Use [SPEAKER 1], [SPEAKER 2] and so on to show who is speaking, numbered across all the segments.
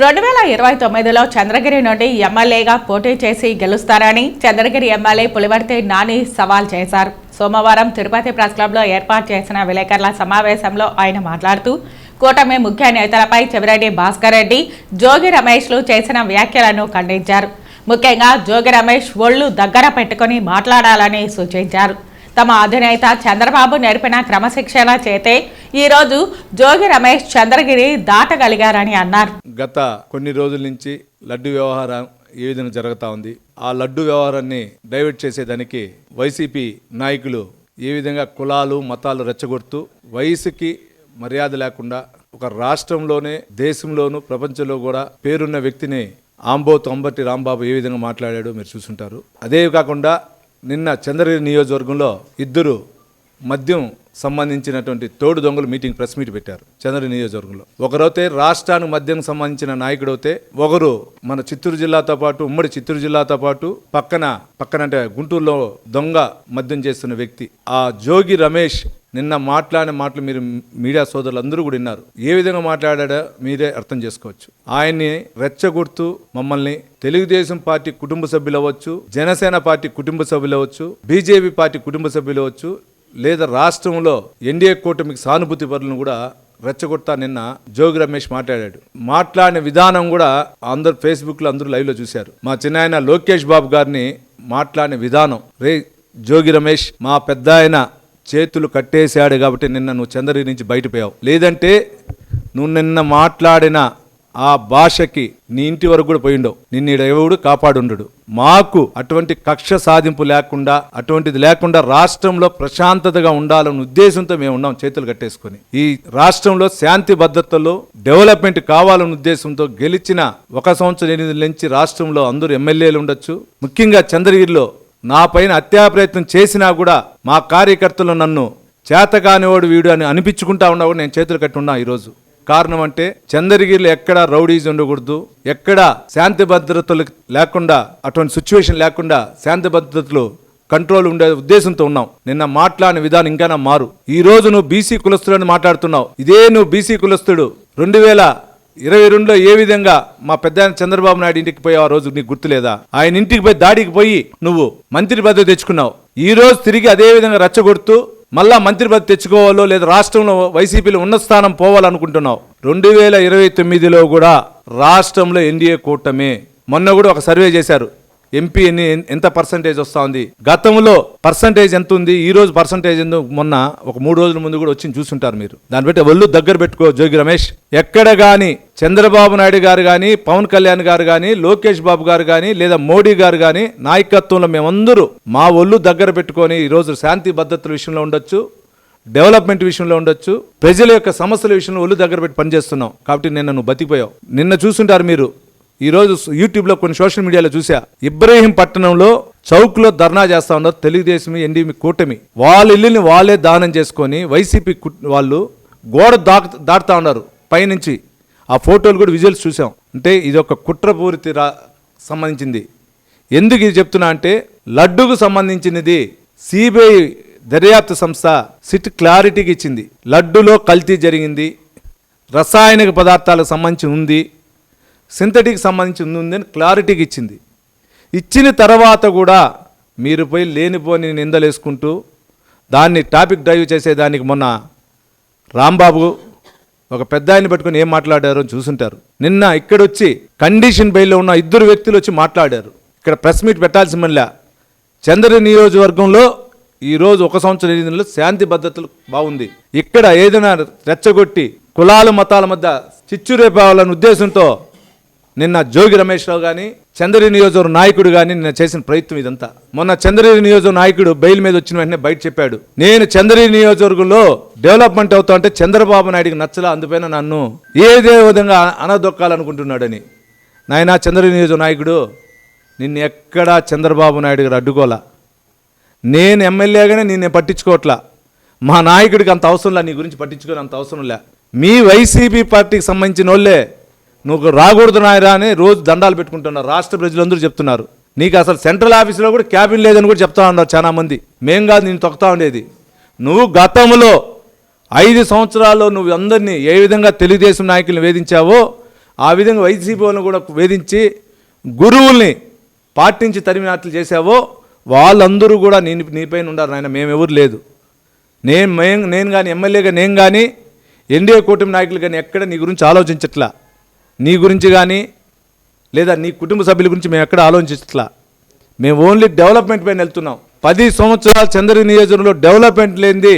[SPEAKER 1] రెండు వేల ఇరవై తొమ్మిదిలో చంద్రగిరి నుండి ఎమ్మెల్యేగా పోటీ చేసి గెలుస్తారని చంద్రగిరి ఎమ్మెల్యే పులివర్తి నాని సవాల్ చేశారు. సోమవారం తిరుపతి ప్రెస్ క్లబ్లో ఏర్పాటు చేసిన విలేకరుల సమావేశంలో ఆయన మాట్లాడుతూ కూటమి ముఖ్య నేతలపై చెవిరెడ్డి భాస్కర్ రెడ్డి జోగి రమేష్లు చేసిన వ్యాఖ్యలను ఖండించారు. ముఖ్యంగా జోగి రమేష్ ఒళ్ళు దగ్గర పెట్టుకుని మాట్లాడాలని సూచించారు. తమ అధినేత చంద్రబాబు నేర్పిన క్రమశిక్షణ చేతే ఈరోజు జోగి రమేష్ చంద్రగిరి దాటగలిగారని అన్నారు.
[SPEAKER 2] గత కొన్ని రోజుల నుంచి లడ్డు వ్యవహారం ఏ విధంగా జరుగుతూ ఉంది? ఆ లడ్డు వ్యవహారాన్ని డైవర్ట్ చేసేదానికి వైసీపీ నాయకులు ఏ విధంగా కులాలు మతాలు రెచ్చగొడుతూ వయసుకి మర్యాద లేకుండా ఒక రాష్ట్రంలోనే దేశంలోనూ ప్రపంచంలో కూడా పేరున్న వ్యక్తిని ఆంబో తొంబటి రాంబాబు ఏ విధంగా మాట్లాడాడో మీరు చూసుంటారు. అదే కాకుండా నిన్న చంద్రగిరి నియోజకవర్గంలో ఇద్దరు మద్యం సంబంధించినటువంటి తోడు దొంగలు మీటింగ్ ప్రెస్ మీట్ పెట్టారు చంద్రగిరి నియోజకవర్గంలో. ఒకరైతే రాష్ట్రానికి మద్యం సంబంధించిన నాయకుడు అయితే ఒకరు మన చిత్తూరు జిల్లాతో పాటు ఉమ్మడి చిత్తూరు జిల్లాతో పాటు పక్కన పక్కన అంటే గుంటూరులో దొంగ మద్యం చేస్తున్న వ్యక్తి ఆ జోగి రమేష్ నిన్న మాట్లాడిన మాటలు మీరు మీడియా సోదరులు అందరూ కూడా విన్నారు. ఏ విధంగా మాట్లాడాడో మీరే అర్థం చేసుకోవచ్చు. ఆయన్ని రెచ్చగొడుతూ మమ్మల్ని తెలుగుదేశం పార్టీ కుటుంబ సభ్యులు అవ్వచ్చు జనసేన పార్టీ కుటుంబ సభ్యులు అవ్వచ్చు బీజేపీ పార్టీ కుటుంబ సభ్యులు అవ్వచ్చు లేదా రాష్ట్రంలో ఎన్డీఏ కూటమికి సానుభూతి పరులను కూడా రెచ్చగొడతా నిన్న జోగి రమేష్ మాట్లాడాడు. మాట్లాడిన విధానం కూడా అందరు ఫేస్బుక్లో అందరూ లైవ్లో చూశారు. మా చిన్నాయన లోకేష్ బాబు గారిని మాట్లాడిన విధానం రే జోగి రమేష్ మా పెద్ద ఆయన చేతులు కట్టేశాడు కాబట్టి నిన్న నువ్వు చంద్రగిరి నుంచి బయటపోయావు లేదంటే నువ్వు నిన్న మాట్లాడిన ఆ భాషకి నీ ఇంటి వరకు కూడా పోయిండవు. నిన్ను ఈడ ఎవడు కాపాడుండడు. మాకు అటువంటి కక్ష సాధింపు లేకుండా అటువంటిది లేకుండా రాష్ట్రంలో ప్రశాంతతగా ఉండాలన్న ఉద్దేశంతో మేము ఉన్నాం చేతులు కట్టేసుకొని. ఈ రాష్ట్రంలో శాంతి భద్రతలో డెవలప్మెంట్ కావాలన్న ఉద్దేశంతో గెలిచిన ఒక సంవత్సరం ఎనిమిది నుంచి రాష్ట్రంలో అందరూ ఎమ్మెల్యేలు ఉండొచ్చు. ముఖ్యంగా చంద్రగిరిలో నా పైన ప్రయత్నం చేసినా కూడా మా కార్యకర్తలు నన్ను చేతగానివాడు వీడు అని అనిపించుకుంటా ఉన్నా కూడా నేను చేతులు కట్టి ఉన్నా ఈరోజు. కారణం అంటే చంద్రగిరిలో ఎక్కడ రౌడీస్ ఉండకూడదు ఎక్కడ శాంతి భద్రతలు లేకుండా అటువంటి సిచ్యువేషన్ లేకుండా శాంతి భద్రతలు కంట్రోల్ ఉండే ఉద్దేశంతో ఉన్నాం. నిన్న మాట్లాడిన విధానం ఇంకా నా మారు. ఈ రోజు నువ్వు బీసీ కులస్తుడని మాట్లాడుతున్నావు. ఇదే నువ్వు బీసీ కులస్తుడు. రెండు వేల ఇరవై రెండులో ఏ విధంగా మా పెద్ద చంద్రబాబు నాయుడు ఇంటికి పోయి ఆ రోజు నీకు గుర్తులేదా? ఆయన ఇంటికి పోయి దాడికి పోయి నువ్వు మంత్రి పదవి తెచ్చుకున్నావు. ఈ రోజు తిరిగి అదే విధంగా రెచ్చగొడుతూ మళ్ళా మంత్రి పదవి తెచ్చుకోవాలో లేదా రాష్ట్రంలో వైసీపీలో ఉన్న స్థానం పోవాలనుకుంటున్నావు. రెండు వేల ఇరవై తొమ్మిదిలో కూడా రాష్ట్రంలో ఎన్డీఏ కూటమి. మొన్న కూడా ఒక సర్వే చేశారు. ఎంపీ ఎన్ని ఎంత పర్సంటేజ్ వస్తా ఉంది? గతంలో పర్సంటేజ్ ఎంత ఉంది? ఈ రోజు పర్సంటేజ్ ఎంత మొన్న ఒక మూడు రోజుల ముందు కూడా వచ్చి చూసుంటారు మీరు. దాన్ని బట్టి ఒళ్ళు దగ్గర పెట్టుకో జోగి రమేష్. ఎక్కడ కానీ చంద్రబాబు నాయుడు గారు కానీ పవన్ కళ్యాణ్ గారు కానీ లోకేష్ బాబు గారు కానీ లేదా మోడీ గారు కానీ నాయకత్వంలో మేమందరూ మా ఒళ్ళు దగ్గర పెట్టుకొని ఈరోజు శాంతి భద్రతల విషయంలో ఉండొచ్చు డెవలప్మెంట్ విషయంలో ఉండొచ్చు ప్రజల యొక్క సమస్యల విషయంలో ఒళ్ళు దగ్గర పెట్టి పనిచేస్తున్నాం. కాబట్టి నిన్న నువ్వు బతికిపోయావు. నిన్న చూసుంటారు మీరు. ఈరోజు యూట్యూబ్లో కొన్ని సోషల్ మీడియాలో చూసా ఇబ్రహీం పట్టణంలో చౌక్లో ధర్నా చేస్తా ఉన్నారు తెలుగుదేశం ఎన్డీఎం కూటమి. వాళ్ళ ఇల్లుని వాళ్ళే దానం చేసుకొని వైసీపీ కు- వాళ్ళు గోడ దాక్ దాటుతా ఉన్నారు పైనుంచి. ఆ ఫోటోలు కూడా విజువల్స్ చూసాం అంటే ఇది ఒక కుట్రపూరితి రా సంబంధించింది. ఎందుకు ఇది చెప్తున్నా అంటే లడ్డుకు సంబంధించినది సిబిఐ దర్యాప్తు సంస్థ సిట్ క్లారిటీకి ఇచ్చింది. లడ్డులో కల్తీ జరిగింది. రసాయనిక పదార్థాలకు సంబంధించి ఉంది. సింథటిక్ సంబంధించి ఉంది క్లారిటీకి ఇచ్చింది. ఇచ్చిన తర్వాత కూడా మీరు పోయి లేనిపోని నిందలేసుకుంటూ దాన్ని టాపిక్ డ్రైవ్ చేసేదానికి మొన్న రాంబాబు ఒక పెద్ద ఆయన పట్టుకొని ఏం మాట్లాడారో చూసుంటారు. నిన్న ఇక్కడొచ్చి కండిషన్ బైల్లో ఉన్న ఇద్దరు వ్యక్తులు వచ్చి మాట్లాడారు. ఇక్కడ ప్రెస్ మీట్ పెట్టాల్సి మళ్ళా చంద్ర నియోజకవర్గంలో ఈరోజు ఒక సంవత్సరం ఎనిమిదిలో శాంతి భద్రతలు బాగుంది. ఇక్కడ ఏదైనా రెచ్చగొట్టి కులాలు మతాల మధ్య చిచ్చు రేపాలన్న ఉద్దేశంతో నిన్న జోగి రమేష్ రావు కానీ చంద్రగిరి నియోజకవర్గ నాయకుడు కానీ నిన్న చేసిన ప్రయత్నం ఇదంతా. మొన్న చంద్రగిరి నియోజకవర్గ నాయకుడు బెయిల్ మీద వచ్చిన వెంటనే బయట చెప్పాడు. నేను చంద్రగిరి నియోజకవర్గంలో డెవలప్మెంట్ అవుతా అంటే చంద్రబాబు నాయుడికి నచ్చలా అందుపైన నన్ను ఏదే విధంగా అనదొక్కాలనుకుంటున్నాడని. నాయన చంద్రగిరి నియోజక నాయకుడు నిన్ను ఎక్కడా చంద్రబాబు నాయుడు గారు అడ్డుకోలా. నేను ఎమ్మెల్యేగానే నిన్ను పట్టించుకోవట్లా. మా నాయకుడికి అంత అవసరం లే నీ గురించి పట్టించుకోని అంత అవసరం లే. మీ వైసీపీ పార్టీకి సంబంధించిన వాళ్ళే నువ్వు రాకూడదు నాయరా అని రోజు దండాలు పెట్టుకుంటున్నారు రాష్ట్ర ప్రజలందరూ చెప్తున్నారు. నీకు అసలు సెంట్రల్ ఆఫీస్లో కూడా క్యాబిన్ లేదని కూడా చెప్తా ఉన్నారు చాలా మంది. మేం కాదు నేను తొక్కుతా ఉండేది. నువ్వు గతంలో ఐదు సంవత్సరాల్లో నువ్వు అందరినీ ఏ విధంగా తెలుగుదేశం నాయకులను వేధించావో ఆ విధంగా వైసీపీ కూడా వేధించి గురువుల్ని పాటించి తరిమినట్లు చేసావో వాళ్ళందరూ కూడా నీ నీపైన ఉన్నారు నాయన. మేమెవరు లేదు. నేను మేం నేను కానీ ఎమ్మెల్యేగా నేను కానీ ఎన్డీఏ కూటమి నాయకులు కానీ ఎక్కడ నీ గురించి ఆలోచించట్లా. నీ గురించి కానీ లేదా నీ కుటుంబ సభ్యుల గురించి మేము ఎక్కడ ఆలోచించట్లా? మేము ఓన్లీ డెవలప్మెంట్ పైన వెళ్తున్నాం. పది సంవత్సరాలు చంద్ర నియోజకవర్గంలో డెవలప్మెంట్ లేనిది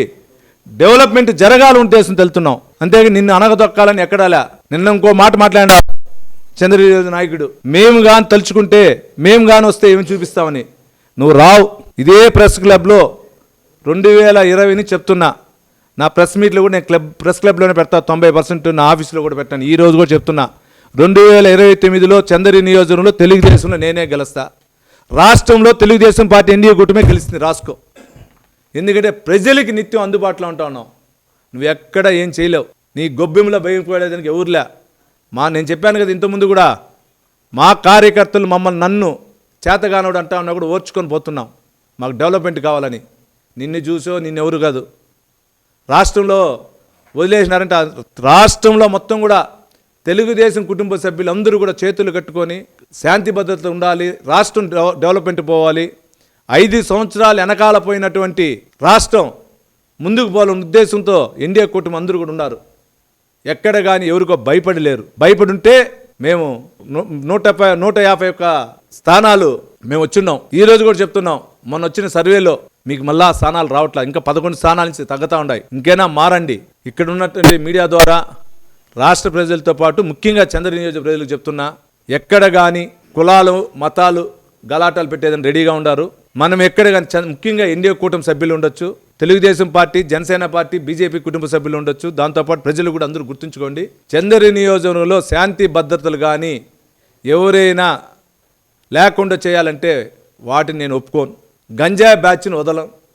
[SPEAKER 2] డెవలప్మెంట్ జరగాలి ఉద్దేశం వెళ్తున్నాం అంతేగా నిన్ను అనగదొక్కాలని ఎక్కడాలా నిన్న ఇంకో మాట మాట్లాడా చంద్ర నియోజక నాయకుడు. మేము కానీ తలుచుకుంటే మేము కానీ వస్తే ఏమి చూపిస్తామని. నువ్వు రావు. ఇదే ప్రెస్ క్లబ్లో రెండు వేల ఇరవైని చెప్తున్నా. నా ప్రెస్ మీట్లో కూడా నేను క్లబ్ ప్రెస్ క్లబ్లోనే పెడతా. తొంభై పర్సెంట్ నా ఆఫీస్లో కూడా పెట్టాను. ఈ రోజు కూడా చెప్తున్నా. రెండు వేల ఇరవై తొమ్మిదిలో చందరి నియోజకవర్గంలో తెలుగుదేశంలో నేనే గెలుస్తా. రాష్ట్రంలో తెలుగుదేశం పార్టీ ఎన్డీఏ కూటమే గెలుస్తుంది రాసుకో. ఎందుకంటే ప్రజలకి నిత్యం అందుబాటులో ఉంటా ఉన్నావు. నువ్వు ఎక్కడ ఏం చేయలేవు. నీ గొబ్బెంలో భయం పడేదానికి ఎవరులే. మా నేను చెప్పాను కదా ఇంతకుముందు కూడా మా కార్యకర్తలు మమ్మల్ని నన్ను చేతగానోడు అంటా ఉన్నా కూడా ఓర్చుకొని పోతున్నాం. మాకు డెవలప్మెంట్ కావాలని. నిన్ను చూసో నిన్నెవరు కాదు. రాష్ట్రంలో వదిలేసినారంటే. రాష్ట్రంలో మొత్తం కూడా తెలుగుదేశం కుటుంబ సభ్యులు అందరూ కూడా చేతులు కట్టుకొని శాంతి భద్రత ఉండాలి రాష్ట్రం డెవ- డెవలప్మెంట్ పోవాలి. ఐదు సంవత్సరాలు వెనకాల పోయినటువంటి రాష్ట్రం ముందుకు పోవాలన్న ఉద్దేశంతో ఇండియా కూటమి అందరూ కూడా ఉన్నారు. ఎక్కడ కానీ ఎవరికో భయపడి లేరు భయపడి ఉంటే మేము నూట నూట యాభై ఒక్క స్థానాలు మేము వచ్చున్నాం. ఈ రోజు కూడా చెప్తున్నాం మొన్న వచ్చిన సర్వేలో మీకు మళ్ళా స్థానాలు రావట్లేదు ఇంకా పదకొండు స్థానాల నుంచి తగ్గుతూ ఉన్నాయి. ఇంకేనా మారండి. ఇక్కడ ఉన్నటువంటి మీడియా ద్వారా రాష్ట్ర ప్రజలతో పాటు ముఖ్యంగా చంద్ర నియోజక ప్రజలకు చెప్తున్నా ఎక్కడ కానీ కులాలు మతాలు గలాటాలు పెట్టేదని రెడీగా ఉండారు. మనం ఎక్కడ కానీ ముఖ్యంగా ఎన్డీఏ కూటమి సభ్యులు ఉండొచ్చు Telugu Desam party Janasena party BJP కుటుంబ సభ్యులు ఉండొచ్చు. దాంతోపాటు ప్రజలు కూడా అందరూ గుర్తుంచుకోండి చంద్ర నియోజకవర్గంలో శాంతి భద్రతలు కానీ ఎవరైనా లేకుండా చేయాలంటే వాటిని నేను ఒప్పుకోను. గంజాయి బ్యాచ్ని వదలం.